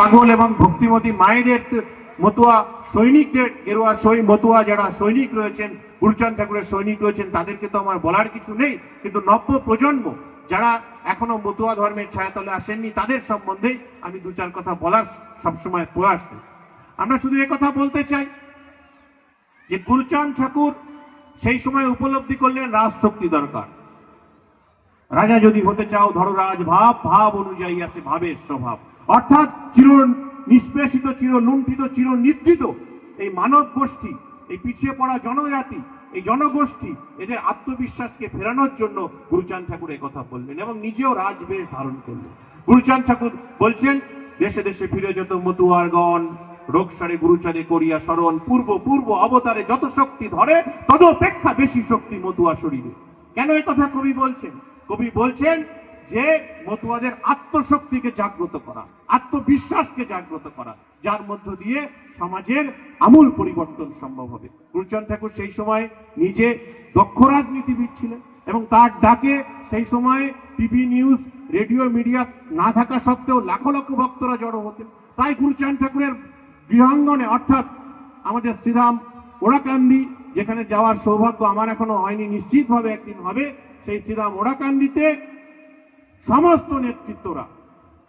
পাগল এবং ভক্তিমতী মায়েদের মতুয়া সৈনিকদের, গেরুয়া সৈ, মতুয়া যারা সৈনিক রয়েছেন গুরুচাঁদ ঠাকুরের সৈনিক রয়েছেন, তাদেরকে তো আমার বলার কিছু নেই। কিন্তু নব্য প্রজন্ম যারা এখনও মতুয়া ধর্মের ছায়াতলে আসেননি, তাদের সম্বন্ধে আমি দু চার কথা বলার সবসময় প্রয়াস করি। আমরা শুধু কথা বলতে চাই যে গুরুচাঁদ ঠাকুর সেই সময় উপলব্ধি করলেন রাজশক্তি দরকার। রাজা যদি হতে চাও, ধরো রাজ ভাব ভাব অনুযায়ী আছে ভাবের স্বভাব। অর্থাৎ চির নিষ্পেষিত, চির লুণ্ঠিত, চির নিদ্রিত এই মানব গোষ্ঠী এই পিছিয়ে পড়া জনজাতি, এই জনগোষ্ঠী, এদের আত্মবিশ্বাসকে ফেরানোর জন্য গুরুচাঁদ ঠাকুর কথা বললেন এবং নিজেও রাজবেশ ধারণ করলেন। গুরুচাঁদ ঠাকুর বলছেন, দেশে দেশে ফিরে যেত মতুয়ারগণ, রোগসারে গুরুচাঁদে করিয়া স্মরণ পূর্ব পূর্ব অবতারে যত শক্তি ধরে, তদপেক্ষা বেশি শক্তি মতুয়া শরীরে। কেন এই কথা কবি বলছেন? কবি বলছেন যে মতুয়াদের আত্মশক্তিকে জাগ্রত করা, আত্মবিশ্বাসকে জাগ্রত করা, যার মধ্য দিয়ে সমাজের আমূল পরিবর্তন সম্ভব হবে। গুরুচাঁদ ঠাকুর সেই সময় নিজে দক্ষ রাজনীতিবিদ ছিলেন এবং তার ডাকে সেই সময় টিভি নিউজ, রেডিও, মিডিয়া না থাকা সত্ত্বেও লাখো লক্ষ ভক্তরা জড়ো হতেন। তাই গুরুচাঁদ ঠাকুরের গৃহাঙ্গনে, অর্থাৎ আমাদের শ্রীরাম ওড়াকান্দি, যেখানে যাওয়ার সৌভাগ্য আমার এখনও হয়নি, নিশ্চিতভাবে একদিন হবে, সেই শ্রীরাম ওড়াকান্দিতে সমস্ত নেতৃত্বরা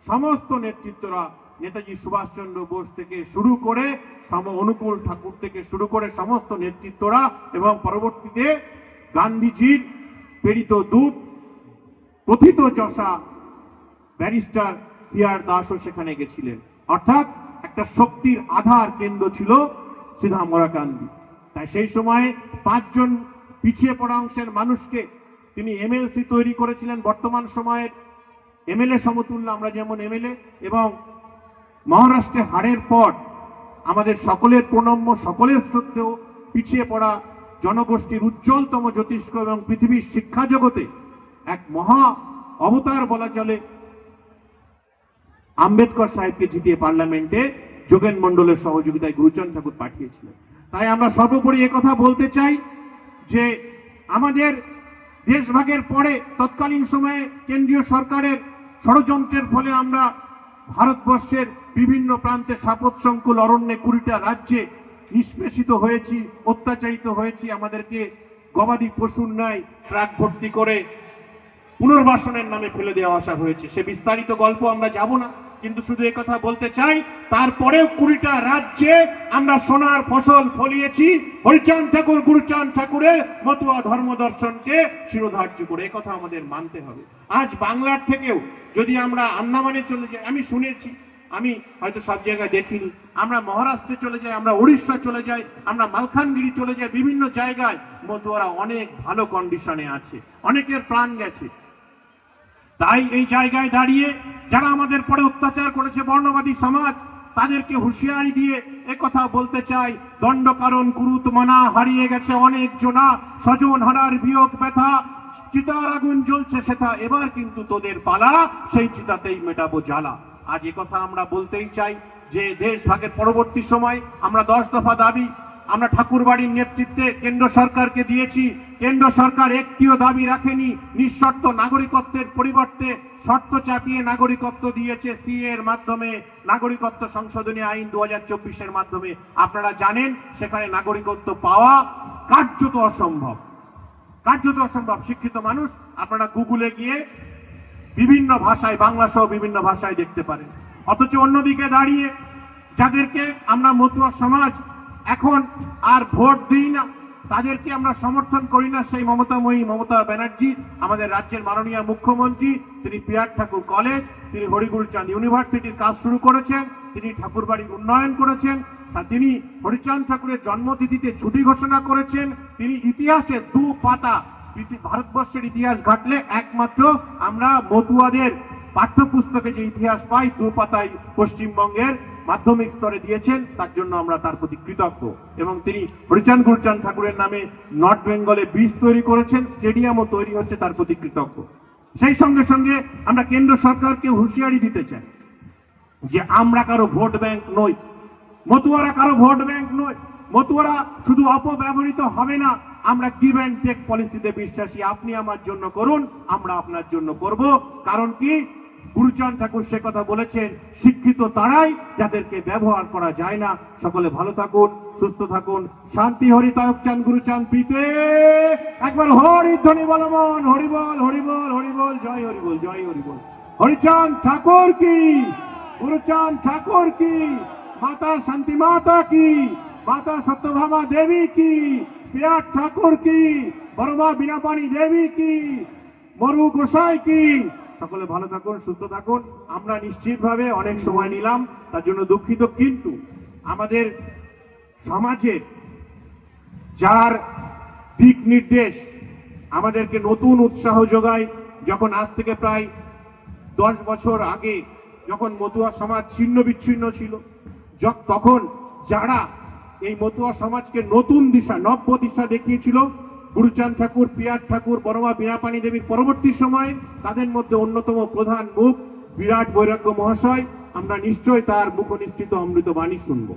সমস্ত নেতৃত্বরা নেতাজি সুভাষচন্দ্র বোস থেকে শুরু করে সম অনুকূল ঠাকুর থেকে শুরু করে সমস্ত নেতৃত্বরা এবং পরবর্তীতে গান্ধীজির প্রেরিত দূত, প্রথিত যশা ব্যারিস্টার সিআর দাসও সেখানে গেছিলেন। অর্থাৎ একটা শক্তির আধার কেন্দ্র ছিল সিধা মোরাকান্দি। তাই সেই সময়ে পাঁচজন পিছিয়ে পড়া অংশের মানুষকে তিনি এমএলসি তৈরি করেছিলেন বর্তমান সময়ের এমএলএ সমতুল্য, আমরা যেমন এমএলএ এবং মহারাষ্ট্রে হারের পর আমাদের সকলের প্রণম্য, সকলের শ্রদ্ধেয় পিছিয়ে পড়া জনগোষ্ঠীর উজ্জ্বলতম জ্যোতিষ্ক এবং পৃথিবীর শিক্ষা জগতে এক মহা অবতার বলা চলে। আম্বেদকর সাহেবকে জিতিয়ে পার্লামেন্টে যোগেন মণ্ডলের সহযোগিতায় গুরুচন্দ ঠাকুর পাঠিয়েছিলেন। তাই আমরা সর্বোপরি কথা বলতে চাই যে আমাদের দেশভাগের পরে তৎকালীন সময়ে কেন্দ্রীয় সরকারের ষড়যন্ত্রের ফলে আমরা ভারতবর্ষের বিভিন্ন প্রান্তে সাপত সংকুল অরণ্যে কুড়িটা রাজ্যে নিষ্পেষিত হয়েছি, অত্যাচারিত হয়েছি। আমাদেরকে গবাদি পশুর ন্যায় ট্রাক ভর্তি করে পুনর্বাসনের নামে ফেলে দেওয়া আসা হয়েছে। সে বিস্তারিত গল্প আমরা যাব না। কিন্তু শুধু কথা বলতে চাই, তারপরেও কুড়িটা রাজ্যে আমরা সোনার ফসল ফলিয়েছি। হরিচাঁদ ঠাকুর, গুরুচাঁদ ঠাকুরের মতুয়া ধর্ম দর্শনকে শিরোধার্য করে কথা আমাদের মানতে হবে। আজ বাংলার থেকেও যদি আমরা আন্দামানে চলে যাই, আমি শুনেছি, আমি হয়তো সব জায়গায় দেখিনি, আমরা মহারাষ্ট্রে চলে যাই, আমরা উড়িষ্যা চলে যাই, আমরা মালখানগিরি চলে যাই, বিভিন্ন জায়গায় মতুয়ারা অনেক ভালো কন্ডিশনে আছে, অনেকের প্রাণ গেছে। তাই এই জায়গায় দাঁড়িয়ে যারা আমাদের পরে অত্যাচার করেছে বর্ণবাদী সমাজ, তাদেরকে হুঁশিয়ারি দিয়ে কথা বলতে চাই। দণ্ড কারণ কুরুত মানা হারিয়ে গেছে অনেক জনা। স্বজন হারার বিয়োগ ব্যথা, চিতার আগুন জ্বলছে সেটা এবার কিন্তু তোদের পালা, সেই চিতাতেই মেটাবো জ্বালা। আজ কথা আমরা বলতেই চাই যে দেশ ভাগের পরবর্তী সময় আমরা দশ দফা দাবি আমরা ঠাকুরবাড়ির নেতৃত্বে কেন্দ্র সরকারকে দিয়েছি। কেন্দ্র সরকার একটিও দাবি রাখেনি। নিঃশর্ত নাগরিকত্বের পরিবর্তে শর্ত চাপিয়ে নাগরিকত্ব দিয়েছে সি এর মাধ্যমে। নাগরিকত্ব সংশোধনী আইন দু হাজার মাধ্যমে। আপনারা জানেন, সেখানে নাগরিকত্ব পাওয়া কার্যত অসম্ভব। কার্যত অসম্ভব। শিক্ষিত মানুষ, আপনারা গুগলে গিয়ে বিভিন্ন ভাষায়, বাংলা সহ বিভিন্ন ভাষায় দেখতে পারেন। অথচ অন্যদিকে দাঁড়িয়ে যাদেরকে আমরা মতুয়া সমাজ এখন আর ভোট দিই না। তাদেরকে আমরা সমর্থন করি না। সেই মমতাময়ী মমতা ব্যানার্জি, আমাদের রাজ্যের মাননীয় মুখ্যমন্ত্রী, তিনি পিয়ার ঠাকুর কলেজ, তিনি হরিগুরচাঁদ ইউনিভার্সিটির কাজ শুরু করেছেন, তিনি ঠাকুরবাড়ির উন্নয়ন করেছেন তিনি হরিচাঁদ ঠাকুরের জন্মতিথিতে ছুটি ঘোষণা করেছেন। তিনি ইতিহাসে দু পাতা ভারতবর্ষের ইতিহাস ঘাটলে একমাত্র আমরা মতুয়াদের পাঠ্যপুস্তকে যে ইতিহাস পাই, দু পাতায় পশ্চিমবঙ্গের মাধ্যমিক স্তরে দিয়েছেন, তার জন্য আমরা তার প্রতি কৃতজ্ঞ। এবং তিনি হরিচাঁদ গুরচাঁদ ঠাকুরের নামে নর্থ বেঙ্গলে বীজ তৈরি করেছেন, স্টেডিয়ামও তৈরি হচ্ছে তার প্রতি কৃতজ্ঞ। সেই সঙ্গে সঙ্গে আমরা কেন্দ্র সরকারকে হুঁশিয়ারি দিতে চাই যে আমরা কারও ভোট ব্যাংক নই, মতুয়ারা কারও ভোট ব্যাংক নয় মতুয়ারা শুধু অপব্যবহৃত হবে না, আমরা গিভ অ্যান্ড টেক পলিসিতে বিশ্বাসী, আপনি আমার জন্য করুন, আমরা আপনার জন্য করব। কারণ কি? গুরুচাঁদ ঠাকুর সে কথা বলেছেন, শিক্ষিত তারাই যাদেরকে ব্যবহার করা যায় না। সকলে ভালো থাকুন, সুস্থ থাকুন। শান্তি হরি তয়ক চান গুরুচাঁদ পিতে একবার হরি ধ্বনি বলমন হরিবল হরিবল হরিবল জয় হরিবল জয় হরিবল হরিচাঁদ ঠাকুর কি? গুরুচাঁদ ঠাকুর কি? মাতা শান্তি মাতা কি? মাতা সত্যভামা দেবী কি? পিয়ার ঠাকুর কি? বর্মা বিনাপানি দেবী কি? মরু গোসাই কি? সকলে ভালো থাকুন, সুস্থ থাকুন। আমরা নিশ্চিতভাবে অনেক সময় নিলাম, তার জন্য দুঃখিত, কিন্তু আমাদের সমাজে যার দিক নির্দেশ আমাদেরকে নতুন উৎসাহ যোগায়, যখন আজ থেকে প্রায় দশ বছর আগে যখন মতুয়া সমাজ ছিন্ন বিচ্ছিন্ন ছিল তখন যারা এই মতুয়া সমাজকে নতুন দিশা, নব্য দিশা দেখিয়েছিল গুরুচাঁদ ঠাকুর, পিয়ার ঠাকুর বড়মা বীণাপানি দেবীর পরবর্তী সময়ে তাদের মধ্যে অন্যতম প্রধান মুখ বিরাট বৈরাগ্য মহাশয়। আমরা নিশ্চয় তার মুখনিষ্ঠিত অমৃত বাণী শুনব।